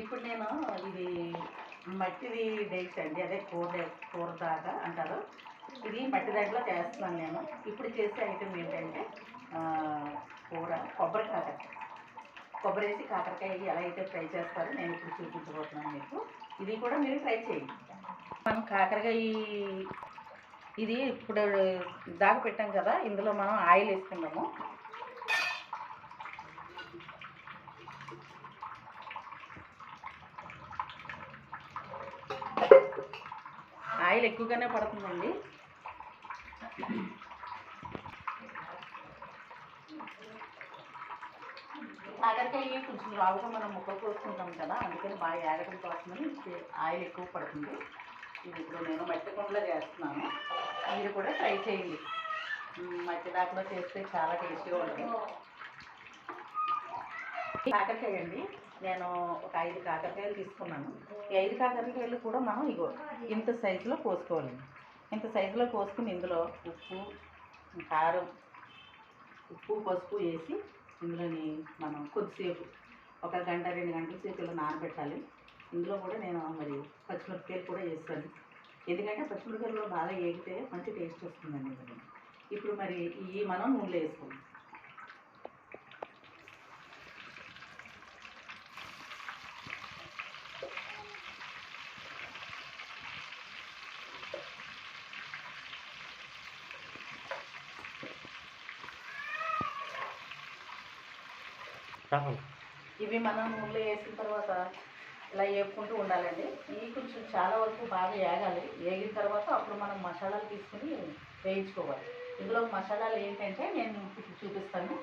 ఇప్పుడు నేను ఇది మట్టిది డేట్స్ అండి అదే కూర కూర దాకా అంటారు. ఇది మట్టి దాంట్లో చేస్తున్నాను నేను. ఇప్పుడు చేసే ఐటెం ఏంటంటే కూర కొబ్బరి కాకరకాయ కొబ్బరి వేసి కాకరకాయ ఎలా అయితే ఫ్రై చేస్తారో నేను ఇప్పుడు చూపించబోతున్నాను మీకు. ఇది కూడా మీరు ట్రై చేయండి. మనం కాకరకాయ ఇది ఇప్పుడు దాకా పెట్టాం కదా ఇందులో మనం ఆయిల్ వేసుకున్నాము ఆయిల్ ఎక్కువగానే పడుతుందండి. కాకరకాయ కొంచెం రావుగా మనం ముక్కలు కోసుకుంటాం కదా అందుకని బాగా ఏగడం కోసమని ఆయిల్ ఎక్కువ పడుతుంది. ఇది ఇప్పుడు నేను మట్టి కుండలో చేస్తున్నాను. మీరు కూడా ట్రై చేయండి. మట్టి దాకలో చేస్తే చాలా టేస్టీగా ఉంటుంది. కాకరకాయ అండి. నేను ఒక ఐదు కాకరకాయలు తీసుకున్నాను. ఈ ఐదు కాకరకాయలు కూడా మనం ఇగో ఇంత సైజులో కోసుకోవాలండి. ఇంత సైజులో కోసుకుని ఇందులో ఉప్పు కారం ఉప్పు పసుపు వేసి ఇందులోని మనం కొద్దిసేపు ఒక గంట రెండు గంటల సేపు ఇలా నానబెట్టాలి. ఇందులో కూడా నేను మరి పచ్చిమిరపకాయలు కూడా వేస్తాను. ఎందుకంటే పచ్చిమిరపకాయలు బాగా వేగితే మంచి టేస్ట్ వస్తుందండి. ఇప్పుడు మరి ఈ మనం నూనెలో వేసుకోవాలి. ఇవి మనం నూనెలో వేసిన తర్వాత ఇలా వేపుకుంటూ ఉండాలండి. ఇవి కొంచెం చాలా వరకు బాగా వేగాలి వేగిన తర్వాత అప్పుడు మనం మసాలాలు తీసుకుని వేయించుకోవాలి. ఇందులో మసాలాలు ఏంటంటే నేను చూపిస్తాను.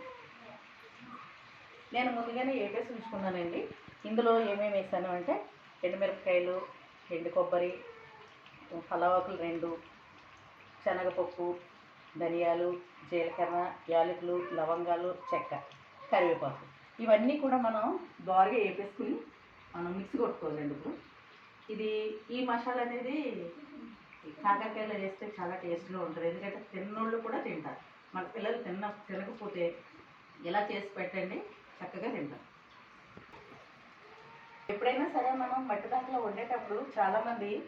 నేను ముందుగానే వేపేసి ఉంచుకున్నానండి. ఇందులో ఏమేమి వేసాను అంటే ఎండుమిరపకాయలు ఎండు కొబ్బరి పలావాకులు రెండు శనగపప్పు ధనియాలు జీలకర్ర యాలకులు లవంగాలు చెక్క కరివేపాకు. ఇవన్నీ కూడా మనం దోరగా వేపేసుకుని మనం మిక్సీ కొట్టుకోవాలండి ఇప్పుడు. ఇది ఈ మసాలా అనేది కాకరకాయలు కాకరకాయలో వేస్తే చాలా టేస్ట్గా ఉంటుంది. ఎందుకంటే తిన్నోళ్ళు కూడా తింటారు. మన పిల్లలు తిన్న తినకపోతే ఇలా చేసి పెట్టండి చక్కగా తింటారు. ఎప్పుడైనా సరే మనం మట్టి దాంట్లో వండేటప్పుడు చాలామంది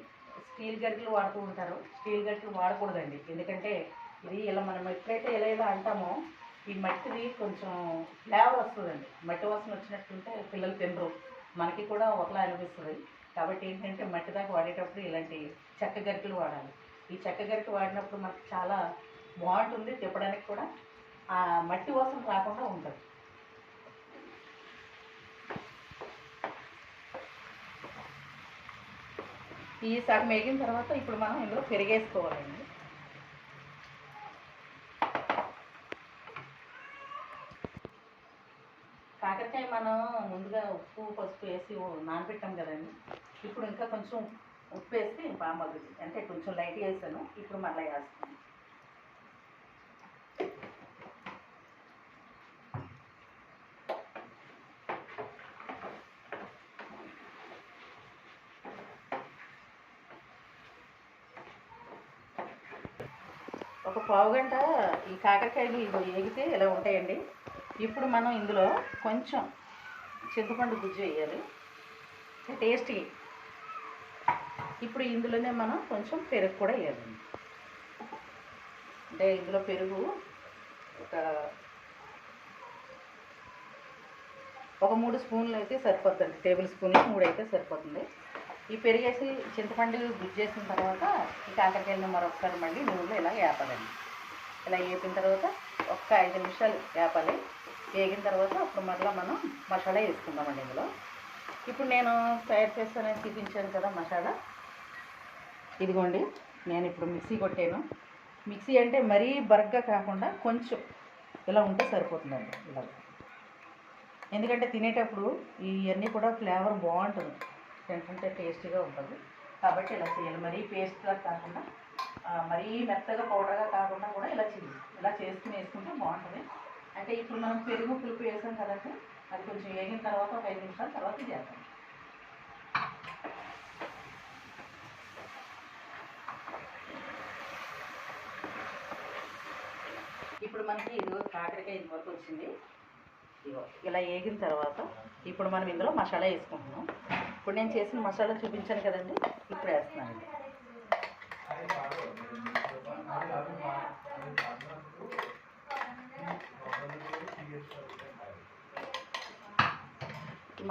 స్టీల్ గరిటెలు వాడుతూ ఉంటారు. స్టీల్ గరిటెలు వాడకూడదండి. ఎందుకంటే ఇది ఇలా మనం ఎప్పుడైతే ఇలా ఇలా అంటామో ఈ మట్టిది కొంచెం ఫ్లేవర్ వస్తుందండి. మట్టి వాసన వచ్చినట్టుంటే పిల్లలు తినరు. మనకి కూడా ఒకలా అనిపిస్తుంది. కాబట్టి ఏంటంటే మట్టి దాకా వాడేటప్పుడు ఇలాంటి చెక్క గరికలు వాడాలి. ఈ చెక్క గరిక వాడినప్పుడు మనకు చాలా బాగుంటుంది. తిప్పడానికి కూడా ఆ మట్టి వాసన రాకుండా ఉంటుంది. ఈ సగం వేగిన తర్వాత ఇప్పుడు మనం ఇందులో పెరిగేసుకోవాలండి. కాకరకాయ మనం ముందుగా ఉప్పు పసుపు వేసి నానబెట్టాం కదండి. ఇప్పుడు ఇంకా కొంచెం ఉప్పు వేస్తే బాగా అంటే కొంచెం లైట్గా వేసాను. ఇప్పుడు మళ్ళీ వేస్తాను ఒక పావు గంట ఈ కాకరకాయలు ఇవి వేగితే ఇలా ఉంటాయండి? ఇప్పుడు మనం ఇందులో కొంచెం చింతపండు గుజ్జు వేయాలి. టేస్టీ. ఇప్పుడు ఇందులోనే మనం కొంచెం పెరుగు కూడా వేయాలండి అంటే ఇందులో పెరుగు ఒక ఒక మూడు స్పూన్లు అయితే సరిపోతుంది. టేబుల్ స్పూన్ మూడు అయితే సరిపోతుంది. ఈ పెరిగేసి చింతపండు గుజ్జు చేసిన తర్వాత ఈ కాకరకాయలను మరొకసారి మళ్ళీ నూనెలో ఇలా వేపాలండి. ఇలా వేపిన తర్వాత ఒక్క ఐదు నిమిషాలు వేపాలి. వేగిన తర్వాత అప్పుడు మరలా మనం మసాలా వేసుకుందామండి ఇందులో. ఇప్పుడు నేను తయారు చేస్తానని చూపించాను కదా మసాలా. ఇదిగోండి నేను ఇప్పుడు మిక్సీ కొట్టాను. మిక్సీ అంటే మరీ బరగ్గా కాకుండా కొంచెం ఇలా ఉంటే సరిపోతుందండి ఇలా ఎందుకంటే తినేటప్పుడు ఇవన్నీ కూడా ఫ్లేవర్ బాగుంటుంది. తింటుంటే టేస్టీగా ఉంటుంది. కాబట్టి ఇలా చేయాలి. మరీ పేస్ట్లా కాకుండా మరీ మెత్తగా పౌడర్గా కాకుండా కూడా ఇలా చేయాలి. ఇలా చేసుకుని వేసుకుంటే బాగుంటుంది. అంటే ఇప్పుడు మనం పెరుగు పులుపు వేసాం కదండి అది కొంచెం వేగిన తర్వాత ఒక ఐదు నిమిషాల తర్వాత చేస్తాం ఇప్పుడు మనకి ఇదిగో కాకరకాయ ఇది వరకు వచ్చింది. ఇదిగో ఇలా వేగిన తర్వాత ఇప్పుడు మనం ఇందులో మసాలా వేసుకుంటున్నాం. ఇప్పుడు నేను చేసిన మసాలా చూపించాను కదండి ఇప్పుడు వేస్తున్నాను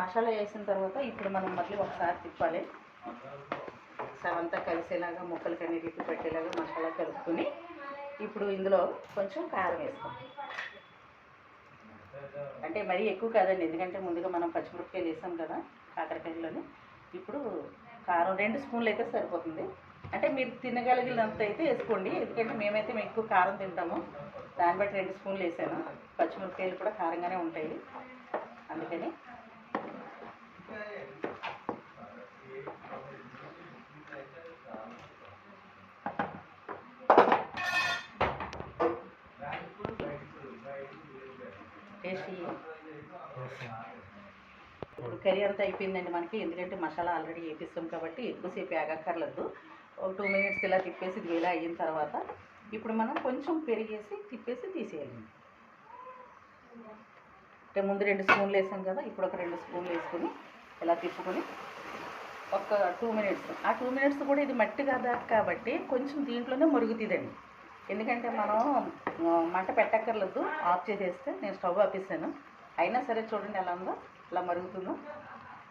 మసాలా వేసిన తర్వాత ఇప్పుడు మనం మళ్ళీ ఒకసారి తిప్పాలి. ఒకసారి అంతా కలిసేలాగా ముక్కలకి అన్నిటికి పెట్టేలాగా మసాలా కలుపుకొని ఇప్పుడు ఇందులో కొంచెం కారం వేస్తాం అంటే మరీ ఎక్కువ కాదండి ఎందుకంటే ముందుగా మనం పచ్చిమిరపకాయలు వేసాం కదా కాకరకాయలోని ఇప్పుడు కారం రెండు స్పూన్లు అయితే సరిపోతుంది. అంటే మీరు తినగలిగినంత అయితే వేసుకోండి ఎందుకంటే మేమైతే మేము ఎక్కువ కారం తింటాము. దాన్ని బట్టి రెండు స్పూన్లు వేసాను. పచ్చిమిరపకాయలు కూడా కారంగానే ఉంటాయి. అందుకని వేసి ఇప్పుడు కర్రీ అంతా అయిపోయిందండి మనకి. ఎందుకంటే మసాలా ఆల్రెడీ వేపిస్తాం కాబట్టి ఎక్కువసేపు ఆగక్కర్లేదు. ఒక టూ మినిట్స్ ఇలా తిప్పేసి వేలా ఇలా అయిన తర్వాత ఇప్పుడు మనం కొంచెం పెరిగేసి తిప్పేసి తీసేయాలి. అంటే ముందు రెండు స్పూన్లు వేసాం కదా ఇప్పుడు ఒక రెండు స్పూన్లు వేసుకొని ఇలా తిప్పుకొని ఒక టూ మినిట్స్ ఆ టూ మినిట్స్ కూడా ఇది మట్టి కదా కాబట్టి కొంచెం దీంట్లోనే మరుగుతుందండి. ఎందుకంటే మనం మంట పెట్టక్కర్లేదు. ఆఫ్ చేసేస్తే నేను స్టవ్ ఆపేసాను. అయినా సరే చూడండి ఎలా ఉందో ఇలా మరుగుతుందో.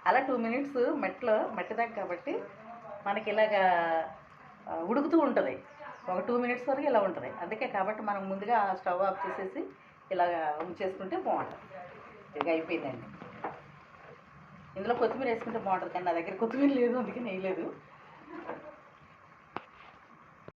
అలా టూ మినిట్స్ మెట్లో మట్టి దాకా కాబట్టి మనకి ఇలాగా ఉడుకుతూ ఉంటుంది. ఒక టూ మినిట్స్ వరకు ఇలా ఉంటుంది. అందుకే కాబట్టి మనం ముందుగా స్టవ్ ఆఫ్ చేసేసి ఇలాగా ఉంచేసుకుంటే బాగుంటుంది. ఇక అయిపోయిందండి. ఇందులో కొత్తిమీర వేసుకుంటే బాగుంటుంది. కానీ నా దగ్గర కొత్తిమీర లేదు అందుకే వేయలేదు